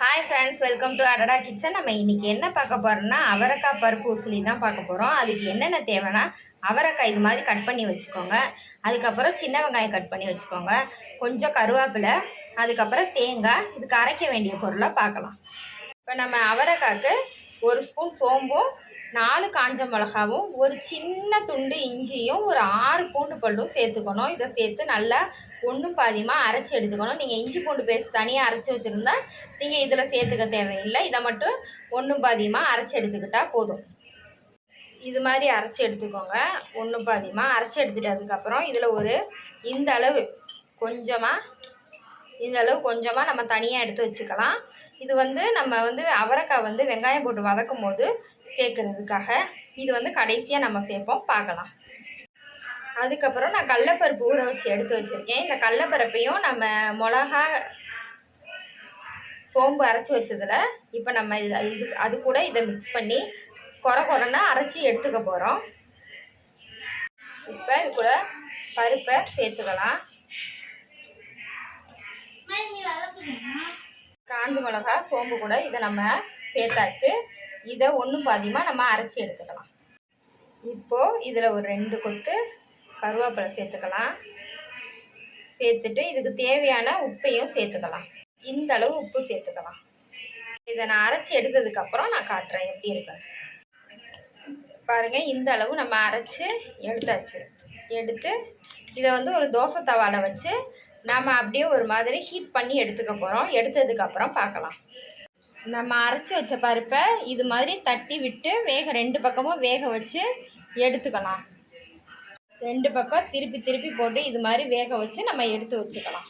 Hi friends welcome to Adada kitchen நம்ம இன்றைக்கி என்ன பார்க்க போகிறோன்னா அவரைக்காய் பருப்பு உசிலி தான் பார்க்க போகிறோம் அதுக்கு என்னென்ன தேவைன்னா அவரைக்காய் இது மாதிரி கட் பண்ணி வச்சுக்கோங்க. அதுக்கப்புறம் சின்ன வெங்காயம் கட் பண்ணி வச்சுக்கோங்க. கொஞ்சம் கருவேப்பிலை அதுக்கப்புறம் தேங்காய் இதுக்கு அரைக்க வேண்டிய பொருளை பார்க்கலாம். இப்போ நம்ம அவரைக்காய்க்கு ஒரு ஸ்பூன் சோம்பும் நாலு காஞ்ச மிளகாவும் ஒரு சின்ன துண்டு இஞ்சியும் ஒரு ஆறு பூண்டு பல்லும் சேர்த்துக்கணும். இதை சேர்த்து நல்லா ஒன்றும் பாதியமாக அரைச்சி எடுத்துக்கணும். நீங்கள் இஞ்சி பூண்டு பேஸ்ட் தனியாக அரைச்சி வச்சுருந்தா நீங்கள் இதில் சேர்த்துக்க தேவையில்லை. இதை மட்டும் ஒன்றும் பாதியமாக அரைச்சி எடுத்துக்கிட்டால் போதும். இது மாதிரி அரைச்சி எடுத்துக்கோங்க. ஒன்றும் பாதியமாக அரைச்சி எடுத்துட்டு அதுக்கப்புறம் இதில் ஒரு இந்த அளவு கொஞ்சமாக இந்த அளவு கொஞ்சமாக நம்ம தனியாக எடுத்து வச்சுக்கலாம். இது வந்து நம்ம வந்து அவரைக்காய் வந்து வெங்காயம் போட்டு வதக்கும் போது சேர்க்கறதுக்காக இது வந்து கடைசியாக நம்ம சேர்ப்போம். பார்க்கலாம். அதுக்கப்புறம் நான் கடலப்பருப்பு ஊற வச்சு எடுத்து வச்சுருக்கேன். இந்த கடலப்பருப்பையும் நம்ம மிளகா சோம்பு அரைச்சி வச்சதில் இப்போ நம்ம இது இது அது கூட இதை மிக்ஸ் பண்ணி குறை குறைன்னா அரைச்சி எடுத்துக்க போகிறோம் இப்போ இது கூட பருப்பை சேர்த்துக்கலாம். காஞ்ச மிளகா சோம்பு கூட இதை நம்ம சேர்த்தாச்சு. இதை ஒன்றும் பாதியமாக நம்ம அரைச்சி எடுத்துக்கலாம். இப்போது இதில் ஒரு ரெண்டு கொத்து கருவேப்பிலை சேர்த்துக்கலாம். சேர்த்துட்டு இதுக்கு தேவையான உப்பையும் சேர்த்துக்கலாம். இந்த அளவு உப்பு சேர்த்துக்கலாம். இதை நான் அரைச்சி எடுத்ததுக்கப்புறம் நான் காட்டுறேன் எப்படி இருக்கேன் பாருங்கள் இந்த அளவு நம்ம அரைச்சி எடுத்தாச்சு. எடுத்து இதை வந்து ஒரு தோசை தவாவில் வச்சு நம்ம அப்படியே ஒரு மாதிரி ஹீட் பண்ணி எடுத்துக்க போகிறோம் எடுத்ததுக்கப்புறம் பார்க்கலாம். நம்ம அரைச்சி வச்ச பருப்பை இது மாதிரி தட்டி விட்டு வேக ரெண்டு பக்கமும் வேக வச்சு எடுத்துக்கலாம். ரெண்டு பக்கம் திருப்பி திருப்பி போட்டு இது மாதிரி வேக வச்சு நம்ம எடுத்து வச்சுக்கலாம்.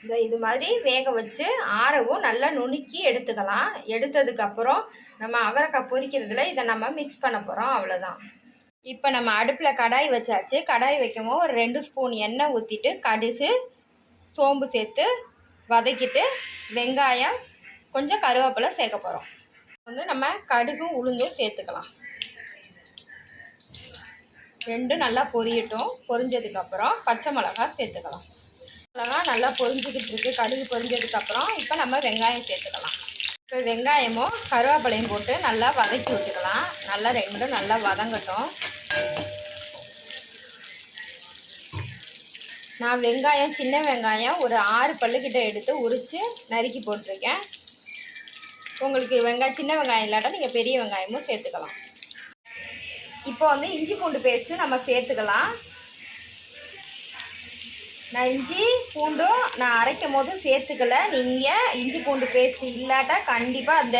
இந்த இது மாதிரி வேக வச்சு ஆறவும் நல்லா நுணுக்கி எடுத்துக்கலாம். எடுத்ததுக்கப்புறம் நம்ம அவரைக்காய் பொரிக்கிறதுல இதை நம்ம மிக்ஸ் பண்ண போகிறோம் அவ்வளோதான் இப்போ நம்ம அடுப்பில் கடாய் வச்சாச்சு. கடாய் வைக்கவும் ஒரு ரெண்டு ஸ்பூன் எண்ணெய் ஊற்றிட்டு கடுகு சோம்பு சேர்த்து வதக்கிட்டு வெங்காயம் கொஞ்சம் கருவேப்பிலை சேர்க்க போகிறோம் வந்து நம்ம கடுகும் உளுந்தும் சேர்த்துக்கலாம். ரெண்டும் நல்லா பொரியட்டும். பொரிஞ்சதுக்கப்புறம் பச்சை மிளகா சேர்த்துக்கலாம். மிளகா நல்லா பொரிஞ்சுக்கிட்டு இருக்குது கடுகு பொரிஞ்சதுக்கப்புறம் இப்போ நம்ம வெங்காயம் சேர்த்துக்கலாம். இப்போ வெங்காயமும் கருவேப்பிலையும் போட்டு நல்லா வதக்கி விட்டுக்கலாம். நல்லா ரெண்டும் நல்லா வதங்கட்டும். நான் வெங்காயம் சின்ன வெங்காயம் ஒரு ஆறு பல்லுக்கிட்ட எடுத்து உரித்து நறுக்கி போட்டிருக்கேன். உங்களுக்கு வெங்காயம் சின்ன வெங்காயம் இல்லாட்டா நீங்கள் பெரிய வெங்காயமும் சேர்த்துக்கலாம். இப்போ வந்து இஞ்சி பூண்டு பேஸ்ட்டும் நம்ம சேர்த்துக்கலாம். நான் இஞ்சி பூண்டும் நான் அரைக்கும் போது சேர்த்துக்கல. நீங்கள் இஞ்சி பூண்டு பேஸ்ட் இல்லாட்டா கண்டிப்பாக அந்த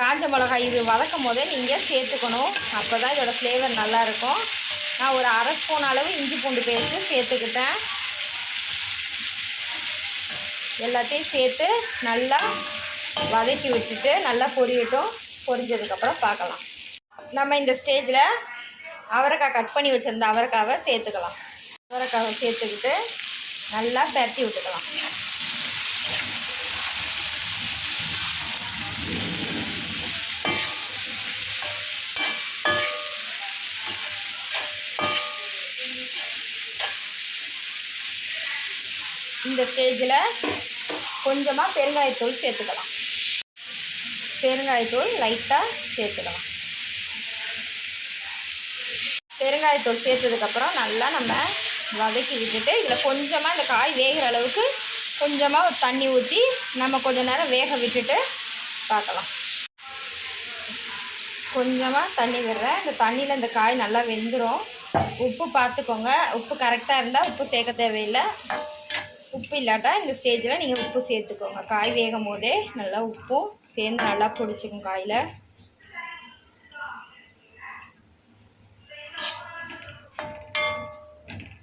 காஞ்ச மிளகாய் இது வதக்கும் போதே நீங்கள் சேர்த்துக்கணும். அப்போ தான் இதோடய ஃப்ளேவர் நல்லாயிருக்கும் நான் ஒரு அரை ஸ்பூன் அளவு இஞ்சி பூண்டு பேஸ்ட்டு சேர்த்துக்கிட்டேன். எல்லாத்தையும் சேர்த்து நல்லா வதக்கி விட்டுட்டு நல்லா பொரியட்டும். பொரிஞ்சதுக்கப்புறம் பார்க்கலாம். நம்ம இந்த ஸ்டேஜில் அவரைக்காய் கட் பண்ணி வச்சுருந்த அவரைக்காவை சேர்த்துக்கலாம். அவரைக்காவை சேர்த்துக்கிட்டு நல்லா பரட்டி விட்டுக்கலாம். இந்த ஸ்டேஜில் கொஞ்சமாக பெருங்காயத்தூள் சேர்த்துக்கலாம். பெருங்காயத்தூள் லைட்டாக சேர்த்துக்கலாம் பெருங்காயத்தூள் சேர்த்ததுக்கப்புறம் நல்லா நம்ம வதக்கி விட்டுட்டு இதில் கொஞ்சமாக இந்த காய் வேகிற அளவுக்கு கொஞ்சமாக ஒரு தண்ணி ஊற்றி நம்ம கொஞ்ச நேரம் வேக விட்டுட்டு பார்க்கலாம். கொஞ்சமாக தண்ணி விடுறேன். இந்த தண்ணியில் இந்த காய் நல்லா வெந்துடும் உப்பு பார்த்துக்கோங்க. உப்பு கரெக்டாக இருந்தால் உப்பு சேர்க்க தேவையில்லை. உப்பு இல்லாட்டா இந்த ஸ்டேஜில் நீங்கள் உப்பு சேர்த்துக்கோங்க. காய் வேகும் போதே நல்லா உப்பும் சேர்ந்து நல்லா பிடிச்சிக்கும் காயில்.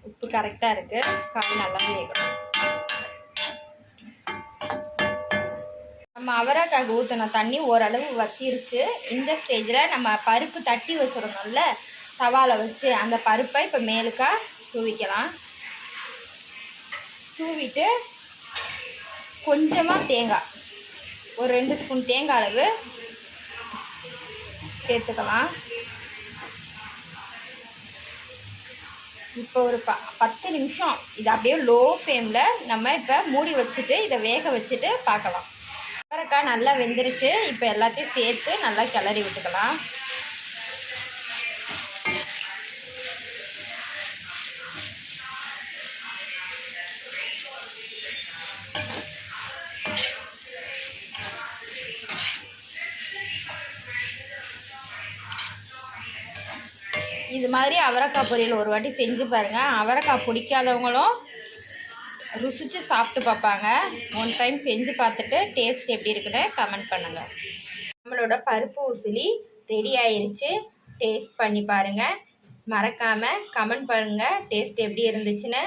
உப்பு கரெக்டாக இருக்குது காய் நல்லா வேகணும். நம்ம அவரைக்காய் ஊற்றின தண்ணி ஓரளவு வத்திருச்சு. இந்த ஸ்டேஜில் நம்ம பருப்பு தட்டி வச்சுருந்தோம்ல தவாவில் வச்சு அந்த பருப்பை இப்போ மேலுக்கா தூவிக்கலாம். தூவிட்டு கொஞ்சமாக தேங்காய் ஒரு ரெண்டு ஸ்பூன் தேங்காய் அளவு சேர்த்துக்கலாம். இப்போ ஒரு ப பத்து நிமிஷம். இது அப்படியே லோ ஃப்ளேமில் நம்ம இப்போ மூடி வச்சுட்டு இதை வேக வச்சுட்டு பார்க்கலாம் அவரைக்காய் நல்லா வெந்துருச்சு. இப்போ எல்லாத்தையும் சேர்த்து நல்லா கிளறி விட்டுக்கலாம். இது மாதிரி அவரைக்காய் பொரியல் ஒரு வாட்டி செஞ்சு பாருங்கள் அவரைக்காய் பிடிக்காதவங்களும் ருசித்து சாப்பிட்டு பார்ப்பாங்க. ஒன் டைம் செஞ்சு பார்த்துட்டு டேஸ்ட் எப்படி இருக்குன்னு கமெண்ட் பண்ணுங்கள் நம்மளோட பருப்பு உசிலி ரெடி ஆயிடுச்சு டேஸ்ட் பண்ணி பாருங்கள் மறக்காமல் கமெண்ட் பண்ணுங்கள் டேஸ்ட் எப்படி இருந்துச்சுன்னு.